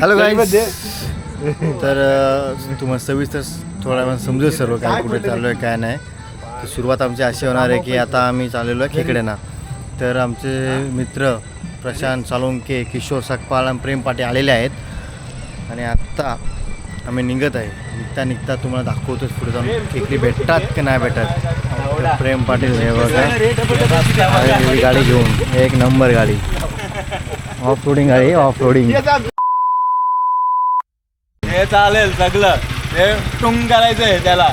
Hello guys तर तुम्हाला सविस्तर थोड्या वेळ समजेल सर्व काय कुठे चाललो आहे काय नाही. तर सुरुवात आमची अशी होणार आहे की आता आम्ही चाललेलो आहे खेकड्यांना. तर आमचे मित्र प्रशांत साळुंके किशोर सकपाळ आणि प्रेम पाटे आलेले आहेत. आणि आत्ता आम्ही निघत आहे. निघता निघता तुम्हाला दाखवतोच पुढे जाऊन खेकडी भेटतात की नाही भेटत. प्रेम पाटील हे बघा. गाडी घेऊन एक नंबर गाडी. ऑफ रोडिंग गाडी ऑफ रोडिंग हे चालेल सगळं. हे टुंग करायचंय त्याला.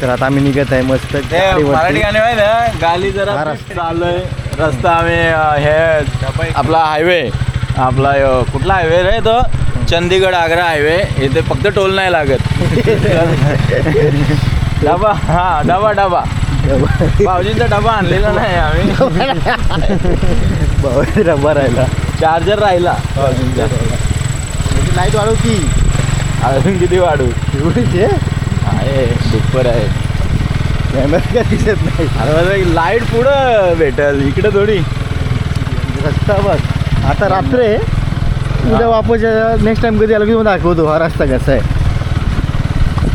तर आता आम्ही निघत आहे मस्त ते. मराठी गाणे माहिती आहे? गाली जरा रस्ता. चाललोय. रस्ता आम्ही अं, हे आपला हायवे. आपला अं, कुठला हायवे रे तो? चंदीगड आग्रा हायवे. इथे फक्त टोल नाही लागत. डबा हा डबा डबा. भाऊजींचा डबा आणलेला नाही आम्ही. रबर राहिला. चार्जर राहिला. भाऊजींचा. लाइट वाढव की. अजून किती वाढू? एवढीच? आहे दुप्पर आहे. कॅमेरा काय दिसत नाही. अरे लाइट पुढं भेटल. इकडे थोडी. रस्ता बघ. आता रात्र आहे. उद्या वापस नेक्स्ट टाइम कधी आलं की तुम्हाला दाखवतो. हा रस्ता कसा आहे.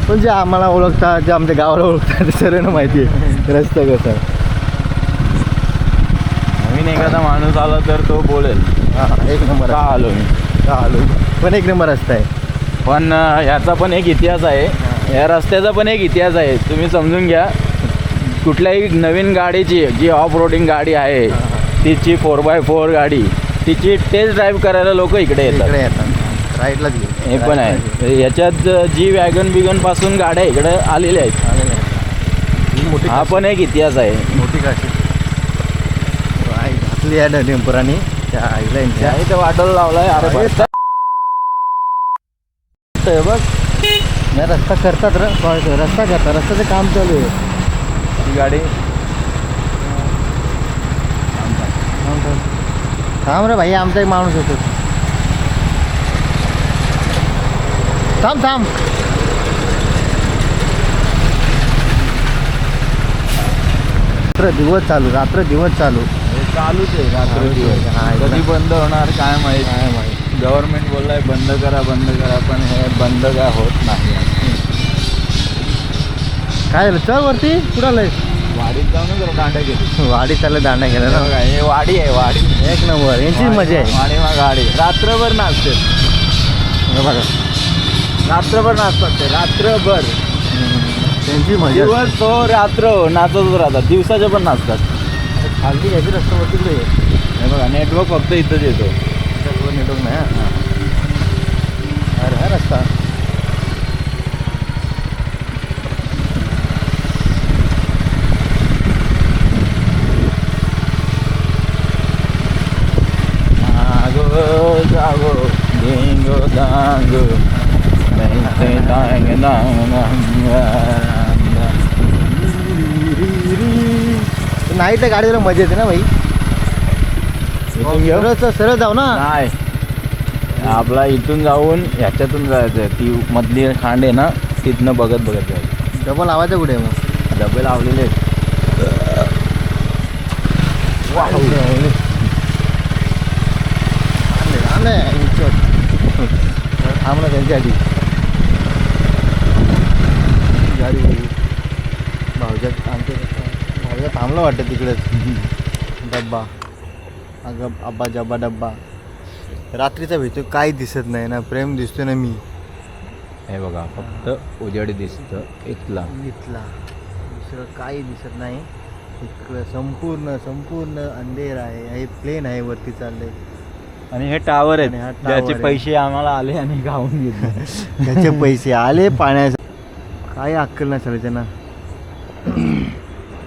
पण जे आम्हाला ओळखतात जे आमच्या गावाला ओळखतात ते सर्वांना माहिती आहे. रस्ता कसा आहे. नवीन एखादा माणूस आला तर तो बोलेल. हा एक नंबर. आलो मी? आलो पण एक नंबर रस्ता आहे. पण अं, याचा पण एक इतिहास आहे. या रस्त्याचा पण एक इतिहास आहे. तुम्ही समजून घ्या. कुठल्याही नवीन गाडीची जी ऑफ रोडिंग गाडी आहे तिची फोर बाय फोर गाडी तिची टेस्ट ड्राईव्ह करायला लोक इकडे येतात. घे हे पण आहे. याच्यात जी वॅगन बिगनपासून गाड्या इकडे आलेल्या आहेत. ही पण एक इतिहास आहे. मोठी काशी. घातली आहे टेम्पराने त्या आईला यांच्या त्या इथं वाटोला लावलाय. आहे बघ नाही रस्ता करतात र. रस्ता करतात रस्त्याचं काम चालू आहे ही गाडी थांब, रे भाई आमचा एक माणूस होतो थांब थांब रात्र दिवस चालू रात्र दिवस चालू चालूच आहे रात्र. दिवस हा, कधी. बंद होणार काय माहीत काय माहीत. गव्हर्नमेंट बोललाय बंद करा बंद करा पण हे बंद काय होत नाही? काय चल वरती. कुठं वाडीत जाऊन जरा दांड्या घेतो वाडी चाललं दांडा गेला ना? बघा, हे वाडी आहे वाडी. एक नंबर यांची मजा आहे. वाडी मग गाडी रात्रभर नाचते. बघा. रात्रभर नाचतात ते रात्रभर. त्यांची मजा. दिवस तो रात्र नाचतच राहतात दिवसाचे पण नाचतात. खालती घ्यायची रस्ता वरती कुठे? आहे? हे बघा नेटवर्क फक्त इथंच येतो. त्याच्यावर नेटवर्क नाही हा. अरे हा रस्ता आगो जागो डिंगो दांगो दैते दांग दांग दांग नाही तर गाडीला मजा येते ना भाई इथून घेऊ? सरळ सरळ जाऊ ना नाही आपला इथून जाऊन ह्याच्यातून जायचं ती मधली खांड आहे ना तिथनं बघत बघत जायचं. डबल लावायचं कुठे? मग डबे लावलेले थांबला त्यांच्या आधी गाडी. भाऊच्या आमच्या भाऊच्या थांबला वाटतं तिकडेच. डब्बा. अगं अब्बा जब्बा डब्बा. रात्रीचा भेटतो काही दिसत नाही ना प्रेम दिसतो ना मी. हे बघा फक्त उजेड दिसतं इथला. इथला. दुसरं काही दिसत नाही. इकडं संपूर्ण संपूर्ण अंधेर आहे हे प्लेन आहे वरती चाललंय. आणि हे टावर आणि हा आहेत tower ज्याचे आहे. पैसे आम्हाला आले आणि गावून घेतले. त्याचे पैसे आले पाण्याचे. काही अक्कल नाही चालू त्यांना.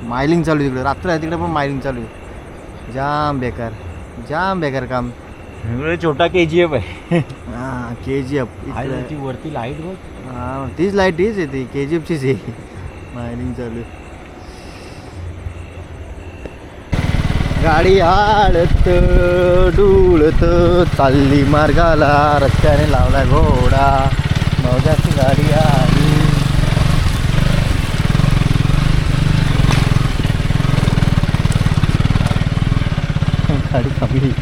मायलिंग चालू आहे तिकडे. रात्र आहे तिकडे पण मायलिंग चालू आहे. जाम बेकार. जाम बेकार काम. छोटा के जी एफ आहे. हां के जी एफ त्याची वरती लाइट बघ. हां तीच लाइट हीच आहे ती. के जी एफचीच आहे. मायलिंग चालू आहे. गाडी आडत डुळत चालली मार्गाला. रस्त्याने लावला घोडा. मौजाची गाडी आली. गाडी थांबली.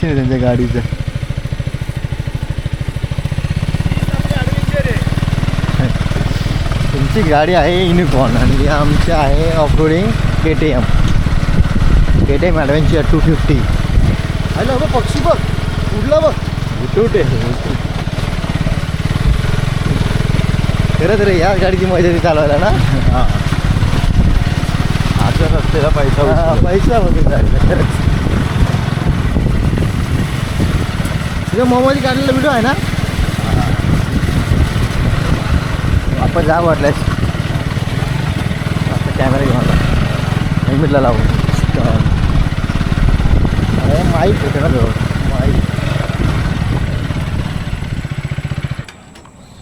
टेन्शन आहे त्यांच्या गाडीचं. तुमची गाडी आहे युनिकॉर्न आणि आमची आहे off roading K T M K T M adventure two fifty hello बघ पक्षी बघ. उडला बघ. उठूटे खरंच रे या गाडीची मजा चालवायला ना? अशा रस्त्याला पैसा हा. पैसा खरंच तुझ्या मोबाईल काढलेला व्हिडिओ आहे ना? आपण जा वाटल्यास आता कॅमेरा घेऊन आला. हेल्मेटला लावून अरे माईक होते ना जवळ माईक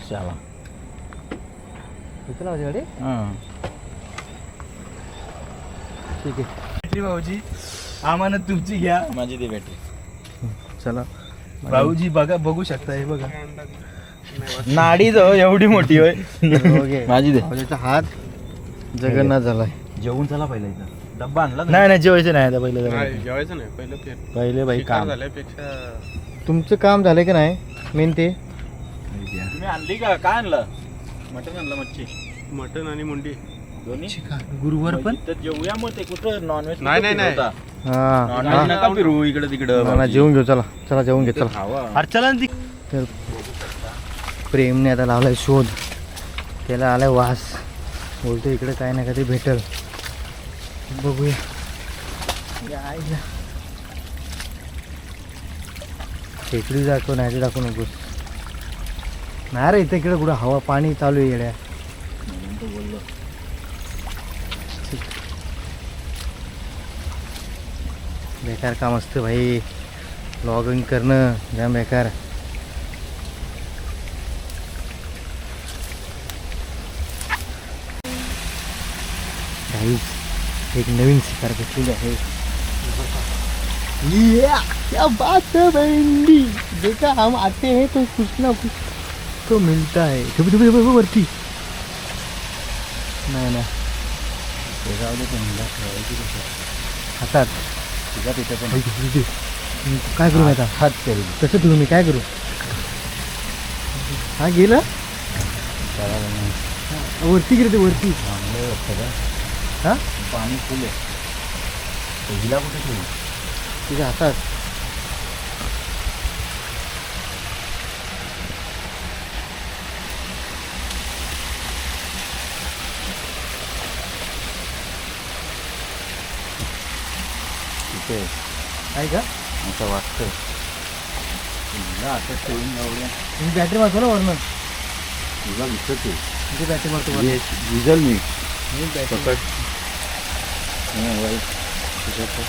शाबा. किती लावायची गाडी? हां. ठीक आहे. बॅटरी भाऊजी. आम्हाला तुमची घ्या. माझी ती बॅटरी चला. भाऊजी बघा बघू शकता हे बघा. नाडी जो एवढी मोठी होय. माझी दे. त्याचा हात जगन्नाथ झालाय. जेवून चला पहिला इथं. डब्बा आणला का? नाही नाही? जेवायचं नाही आता पहिलं जरा. नाही जेवायचं नाही पहिलं ते पहिले बाई शिकार काम. झाल्यापेक्षा तुमचं काम झालं की नाही? मेन ते? तुम्ही आणली का? काय आणलं? मटन आणलं मच्छी. मटन आणि मुंडी. दोन्ही? गुरुवार पण? तर जेवूया मग ते कुठं? नॉनव्हेज नाही, नाही, नाही. हा. नॉनव्हेज हा. नका फिरू इकडे ना, तिकडं ना, जेवून घेऊ चला चला जेवून घे चला. अरे चला ना ती तर प्रेमने आता लावलाय शोध. त्याला आलाय वास. बोलतो इकडे काय ना काहीतरी भेटल. बघूया. खेकडी दाखव नाही दाखवू नकोस नाही रे इथे इकडे कुठं हवा पाणी चालू आहे येड्या. बेकार काम असतं भाई. लॉगिंग करणं जाम बेकार. एक नवीन शिकार भेटलेली आहे. Yeah, क्या बात है देखा हम आते हैं तो कुछ ना कुछ तो मिलता है. कभी कभी कभी वरती. नाही ना. हातात. धुबी, धुबी. मी काय करू मी आता? हात करू कसं ठेवू मी काय करू? हा गेलं? वरती गेलं ते वरती. हा? पाणी फुल आहे. हिला कुठे ठेवू तुझ्या हातात. तिथे आहे का? असं वाटतं आता ठेवून एवढ्या मी बॅटरी मारतो ना वरनं? तुला आहे म्हणजे बॅटरी मारतो वरनं. विजल मी. मी battery- पकड. हा, वाई. तुझ्यात बघ.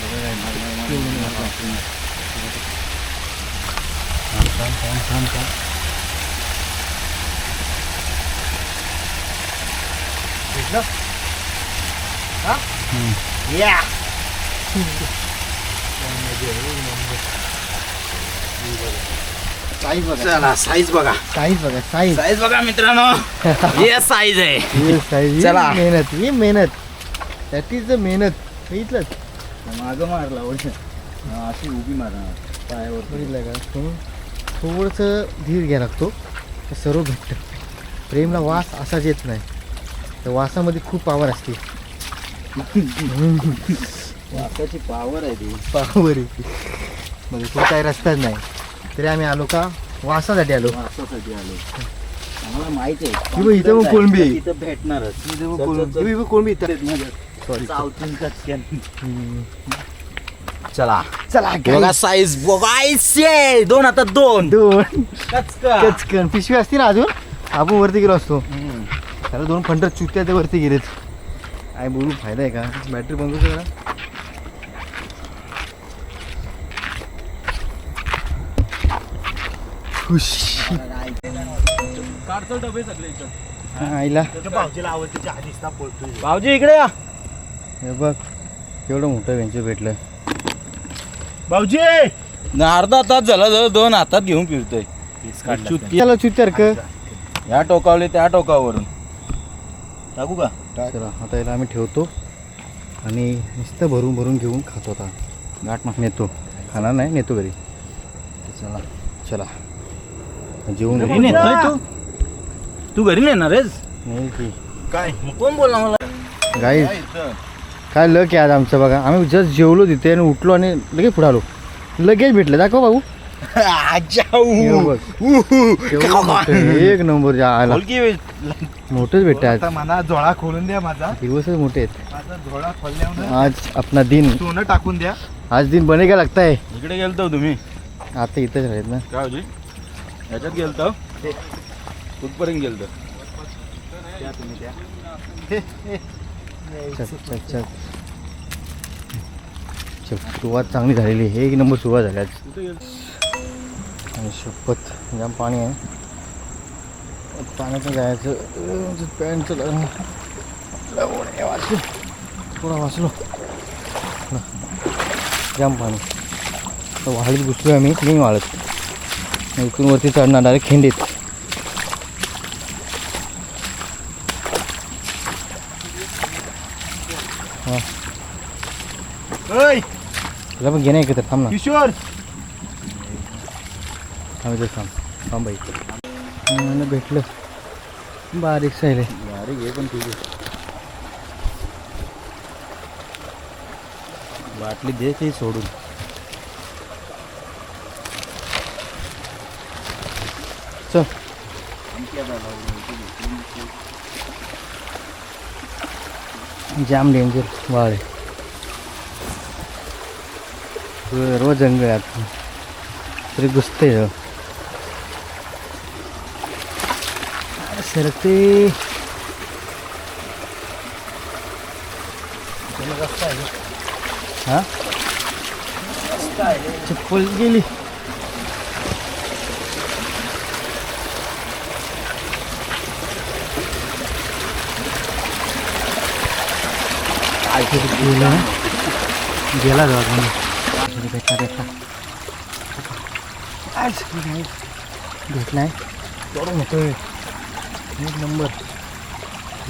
बघा काय, मार, मार, मार, मार, मार, मार, मार. थांब, थांब, थांब, थांब, थांब. भेटलं? हा? या! साईज बघा. चला साईज बघा. साईज बघा साईज साईज बघा मित्रांनो. हे साईज आहे. साईज चला. मेहनत ही मेहनत. दॅट इज द मेहनत. बघितलं मागं मारला वर्ष अशी उभी मारणार. पायावर. बघितलं का? तो थोडंसं धीर घ्या लागतो. सर्व भेटतं प्रेमला वास असाच येत नाही. त्या वासामध्ये खूप पावर असते. वासाची पावर आहे ती. पावर येते म्हणजे तो काही रस्ताच नाही. तरी आम्ही आलो का? वासासाठी आलो. वासासाठी आलो. आम्हाला माहिती आहे. बघ, इथं पण कोळंबी आहे. इथं भेटणारच. कोळंबी. कोळंबी इथं. सॉरी साऊथून कचक्यान चला. चला बघा साईज बघायचे दोन आता दोन. दोन. कचका कचकन. पिशवी असती ना अजून? आपण वरती गेलो असतो. त्याला दोन फंटर चुकत्या ते वरती गेलेत. काय बोलू फायदा आहे का? बॅटरी बंद करू जरा. खुश. डबे सगळे आईला. भाऊजी इकडे या. हे बघ केवढं मोठं वेंचर भेटलं. भाऊजी! अर्धा तास झाला जवळ दोन हातात घेऊन फिरतोय. चुटकी. त्याला चुत्यार क या टोकावले त्या टोकावरून. टाकू का? चला आता याला आम्ही ठेवतो आणि नुसतं भरून भरून घेऊन खातो आता. गाठ मग नेतो. खाणार नाही नेतो घरी. चला. चला. जेवून घरी नेतोय तू? तू घरी नेणार आहेस? नाही की. काय? कोण बोलला मला? गाईज काय लक आहे आज आमचं बघा. आम्ही जस्ट जेवलो तिथे आणि उठलो आणि लगेच पुढे आलो. लगेच भेटलं. दाखव भाऊ. एक नंबर मोठेच भेटते आज. मला झोळा खोलून द्या माझा. दिवसच मोठे आहेत. माझा झोळा खोलल्यावर आज अपना दिन. सोनं टाकून द्या. आज दिन बनेगा लगता है इकडे गेलतो तुम्ही. आता इथंच राहत ना. काय होती याच्यात गेलतो? कुठपर्यंत गेलतो? चल चल चल. चल सुरुवात चांगली झालेली एक नंबर सुरुवात झाली आज. आणि शपथ जाम पाणी आहे. पाण्यातून जायचं पॅन्टचं वाचलो थोडा वाचलो. जाम पाणी. तर वाळीत घुसलो आम्ही नाही वाळत? इथून वरती चढणार डायरेक्ट खिंडीत. हां. तुला पण घेणे एकत्र थांब ना. किशोर! थांब इथं थांब. थांब मला भेटलं. बारीक साहिले अरे घे पण आहे. बाटली दे ते सोडून. चल. जाम डेंजर वाळे रोज जंगल आहे आता. तरी घुसते सरकते. हा? चप्पल गेली. गेला गेला. जाऊ भेटला भेटला आज नाही भेटलाय. तेवढं मोठं एक नंबर.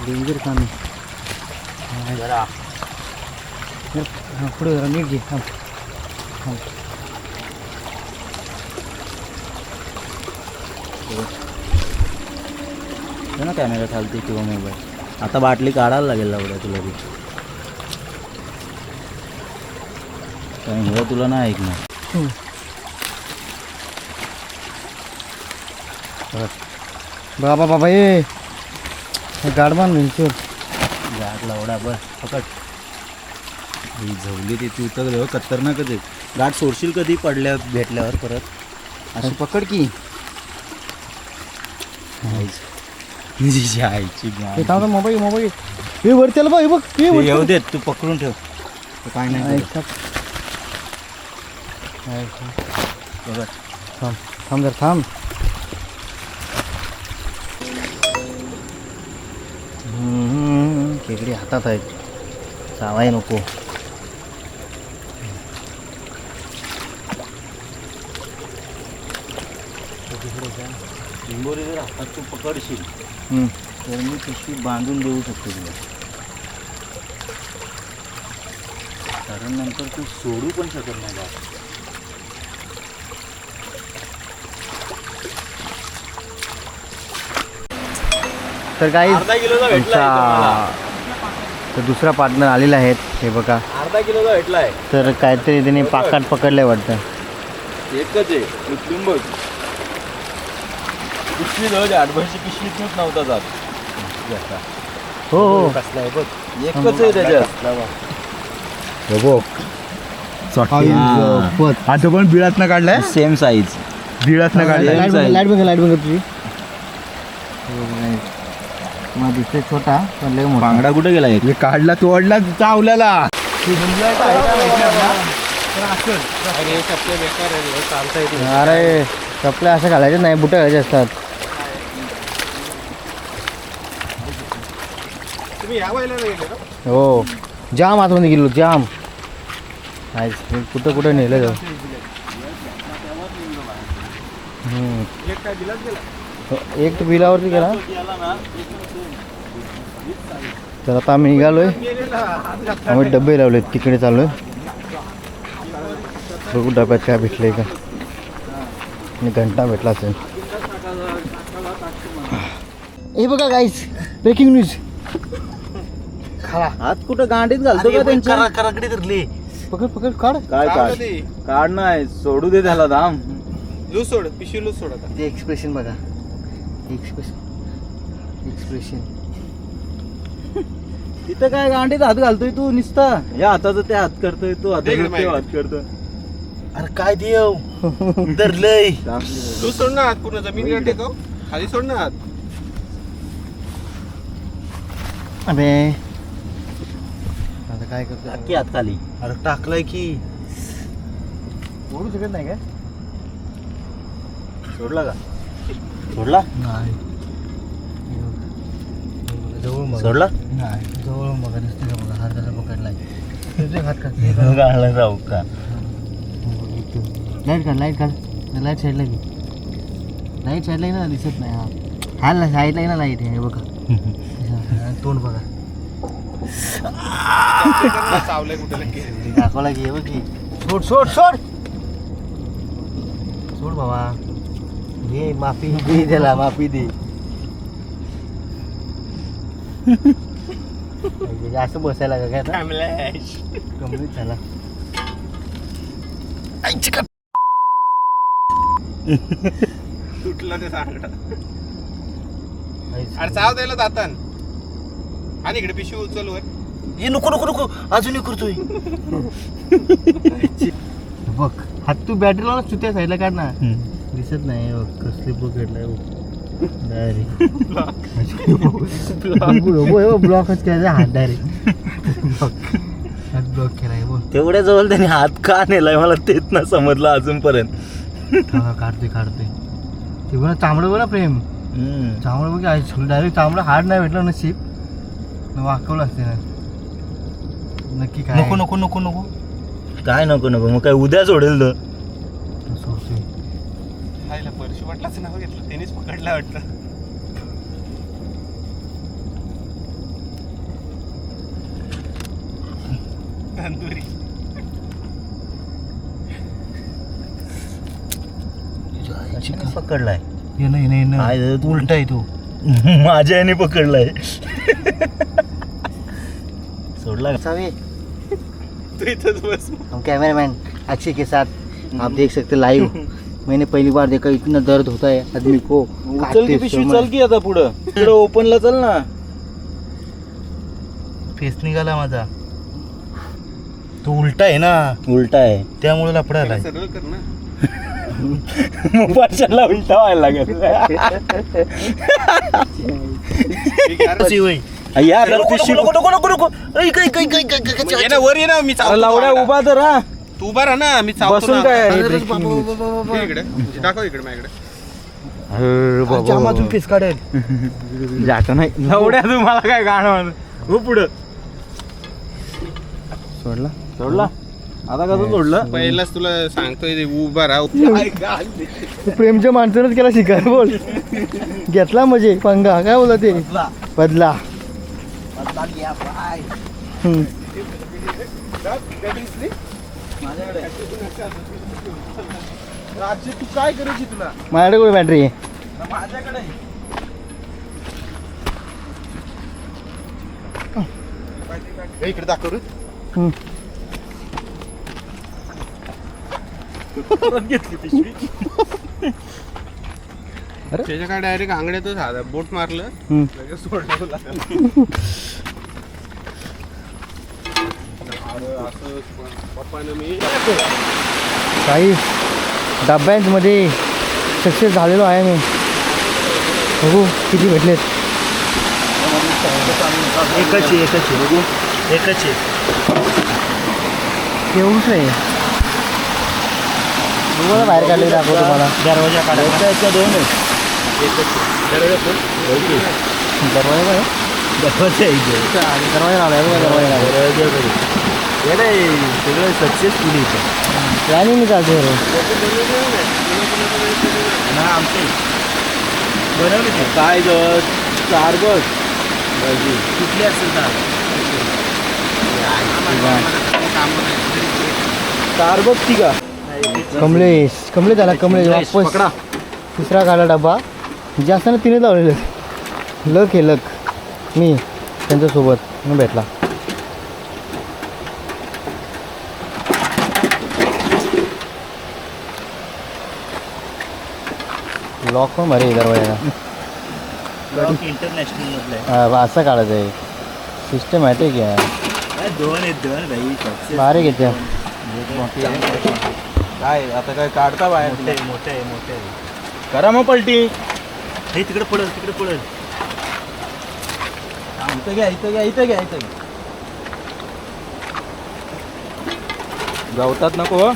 डेंजर काम आहे. जरा. पुढे जरा नीट घे. थांब. थांब. ना कॅमेरा चालते किंवा मोबाईल आता बाटली काढायला लागेल लावड्या तुला बी. कारण हे तुला नाही ऐकणार. बाबा बाबा ये गाडबान भिंचूर गाठ लावडा बस पकड. ही झवली ती तू तर खतरनाकच आहे. गाठ सोडशील कधी पडल्या भेटल्यावर परत? अशी पकड की. आईची हे मोबाईल मोबाईल. हे वरती आलं बघ हे बघ हे येऊ. देत तू पकडून ठेव. काय नाही. थांब थांब जर थांब. हातात आहेत चावाय नको. लिंबोरी जर हातात तू पकडशील. तर मी पिशवी बांधून देऊ शकतो तुला. कारण नंतर तू सोडू पण शकत नाही बा तर काही अर्धा किलोचा भेटला तर दुसरा पार्टनर आलेला आहेत हे बघा. अर्धा किलोचा भेटलाय तर काहीतरी त्याने पाकाट पकडलंय वाटतं. एकच आहे. बघ पिशवी जवळ आठभरची पिशवीतूनच नव्हता जात. हो हो. एकच आहे त्याच्यात. आता पण बिळात न काढलाय? सेम साईज बिळात न काढलाय. लाइट बंद लाइट बंद तुझी. मग दिसते छोटा पण लय मोठा. बांगडा कुठे गेला एक? हे काढला तोडला चावल्याला. अरे चपल्या असं घालायचे नाही बुटं घालायचे असतात? हो. जाम आतमध्ये गेलो जाम. कुठं कुठं नेलं जाऊ. एक तर बिलावरती गेला. तर आता आम्ही निघालोय. आम्ही डबे लावलेत तिकडे चाललोय. बघू डब्यात काय भेटलंय का. आणि घंटा भेटला असेल. हे बघा गाईस ब्रेकिंग न्यूज हात कुठं गांडीत घालतो का त्यांच्या कराकडे धरली. पकड पकड काढ. काय काढ. काढ? नाही सोडू दे त्याला दाम. लूज सोड पिशवी लूज सोड आता. ते एक्सप्रेशन बघा. एक्सप्रेशन एक्सप्रेशन तिथं काय गांडीत हात घालतोय तू? निसता. या हाताचं ते हात करतोय तू. हाताचं ते मागे. हात करतोय. अरे काय देव? धरलंय लूज सोड ना हात पूर्ण जमीन टेकव खाली सोड ना हात. अबे. आता काय करतो टाकी हात खाली. अरे टाकलाय की. ओढू शकत नाही काय? सोडला का? सोडला? नाही. जवळ मग सोडला? नाही जवळ मग दिसते का बघा हात कसा पकडलाय तुझे हात का गाळला जाऊ का? लाइट काढ लाइट काढ. लाइट साईडला घे. लाइट साईडला ना दिसत नाही हा. हा ना साईडला ना लाइट आहे बघा. तोंड बघा. चावलंय कुठे. दाखवला हे बघ सोड सोड सोड. सोड बाबा. घे माफी दे त्याला माफी दे. असं बसायला का काय. कंप्लीट झाला. तुटलं ते सांगडा अरे चाव द्यायला जातान आणि इकडे पिशवी उचल वर. हे नको नको नको. अजूनही करतोय. बघ हात तू बॅटरी लावला चुत्या साईडला काढ ना दिसत नाही बघ कसले पकडलाय ब्लॉकच केला हात डायरेक्ट हात ब्लॉक केलाय बघ. तेवढ्या जवळ त्याने हात का नेलाय मला तेच ना समजलं अजूनपर्यंत. हा, काढतोय काढतोय. ते बघ चांबडं बघ ना प्रेम चांबडं बघ डायरेक्ट चांबडं हार्ड नाही भेटलं नशीब. न वाकवलं असते ना. नक्की काय? नको नको नको नको. काय नको नको? मग काय उद्या सोडेल तो. तो सोडतोय खायला परशी वाटलाच नाव घेतलं त्यानेच पकडला वाटतं. तंदुरी. पकडलाय? ये नाही नाही नाही? उलटा आहे तू. माझ्या याने पकडलाय. सोडला? सावे. तू इथंच बस. हम कैमरामैन अक्षय के साथ आप देख सकते लाइव मैंने पहली बार देखा इतना दर्द होता है आदमी को उचल की पिशवी। चल की आता पुढं इकडे ओपनला चल ना फेस निघाला माझा तो उलटा आहे ना उलटा आहे त्यामुळे लपडा आलाय सरळ कर ना मग पाचशेला उलटा व्हायला लागेल ठीक आहे, अरे. या तर पिशवी नको नको नको नको ऐक, ऐक, ऐक, ऐक, ऐक, ऐक, मग ये ना वर ये ना मी अरे चावतो लावड्या वांगडा. उभा तर हा तू उभा राहा ना मी चावतो बसून ना. काय आहे? अरे, breaking बाबा, news. बाबा, बाबा. इकडे दाखव इकडे माझ्याकडे. जामातून काढेल. जात नाही. लावड्या तुम्हाला काय गाणं हो पुढं. सोडला? सोडला? आता कसं सोडलं? पहिलाच तुला सांगतोय ते उभा राहा. प्रेमच्या माणसानंच केला शिकार बोल. घेतला म्हणजे पंगा. काय बोला ते? बदला. हम्म. तू काय करायची तुला? माझ्याकडे कुठे बॅटरी आहे? माझ्याकडे. इकडे दाखव घेतली पिशवी त्याच्या काय डायरेक्ट आंगड्यातच बोट मारलं. लगेच सोडलं. काही डब्यांमध्ये सक्सेस झालेलो आहे मी. बघू किती भेटलेत. एकच आहे एकच आहे. बघू. एकच आहे. केवढंच आहे. बघू ना बाहेर काढले दाखव तुम्हाला. दरवाजा काढायचा याच्या दोन आहे एकच दरवाजा काय दरवाजा दरवाजा आहे. बघा दरवाजा लावला दरवाजा येडे सगळं सक्सेसफुल इथं प्लॅनिंग चालते ना आमचे बनवले ते काय गं चार गज कुठली असेल तर स्टारबक्स ती का कमलेश कमलेश आला कमलेश वापस पकडा तिसरा काढा डबा जास्त ना तिने लावलेलं लक आहे लक मी त्यांच्यासोबत मग भेटला लॉक पण भारी दरवाजाला इंटरनॅशनल मधलं हा, असं काढायचं आहे सिस्टम माहिती आहे दोन आहेत दोन भाई भारी घेते काय आता काय काढता बाहेर मोठे आहे मोठे आहे मोठे आहे करा मग पलटी हे तिकडे पडेल तिकडे पडेल इथं घ्या इथं घ्या इथं घ्या इथं घ्या गवतात नको हो.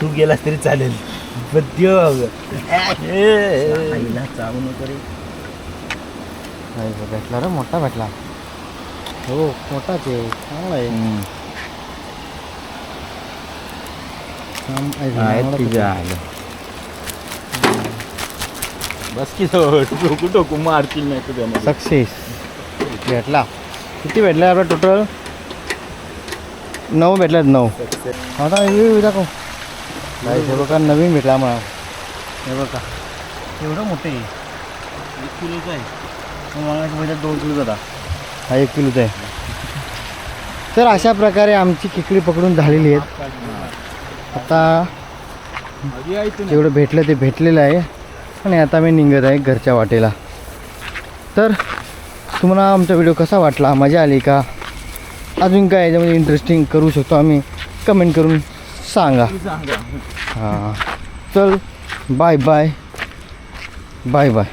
तू गेलास तरी चालेल बद्य चावू नको रे नाही, भेटला रे मोठा भेटला हो मोठाच आहे चांगला आहे हम्म. थांब, ऐक, आहेत मला तिच्या आलं बस की टोकू टोकू मारतील नाही तुझ्या सक्सेस भेटला किती भेटले आपलं टोटल नऊ भेटल्यात नऊ आता हे दाखव नाही हे बघा नवीन भेटला मला हे बघा. एवढं मोठं आहे. एक किलोचं आहे. मला पहिला दोन किलो जाता हा एक किलोचा आहे. तर अशा प्रकारे आमची खेकडी पकडून झालेली आहेत. आता जेवढं भेटलं ते भेटलेलं आहे. आणि आता मी निघत आहे घरच्या वाटेला. तर तुम्हाला आमचा व्हिडिओ कसा वाटला? मजा आली का? अजून काय म्हणजे याच्यामध्ये इंटरेस्टिंग करू शकतो आम्ही? कमेंट करून सांगा. हां. चल बाय बाय बाय बाय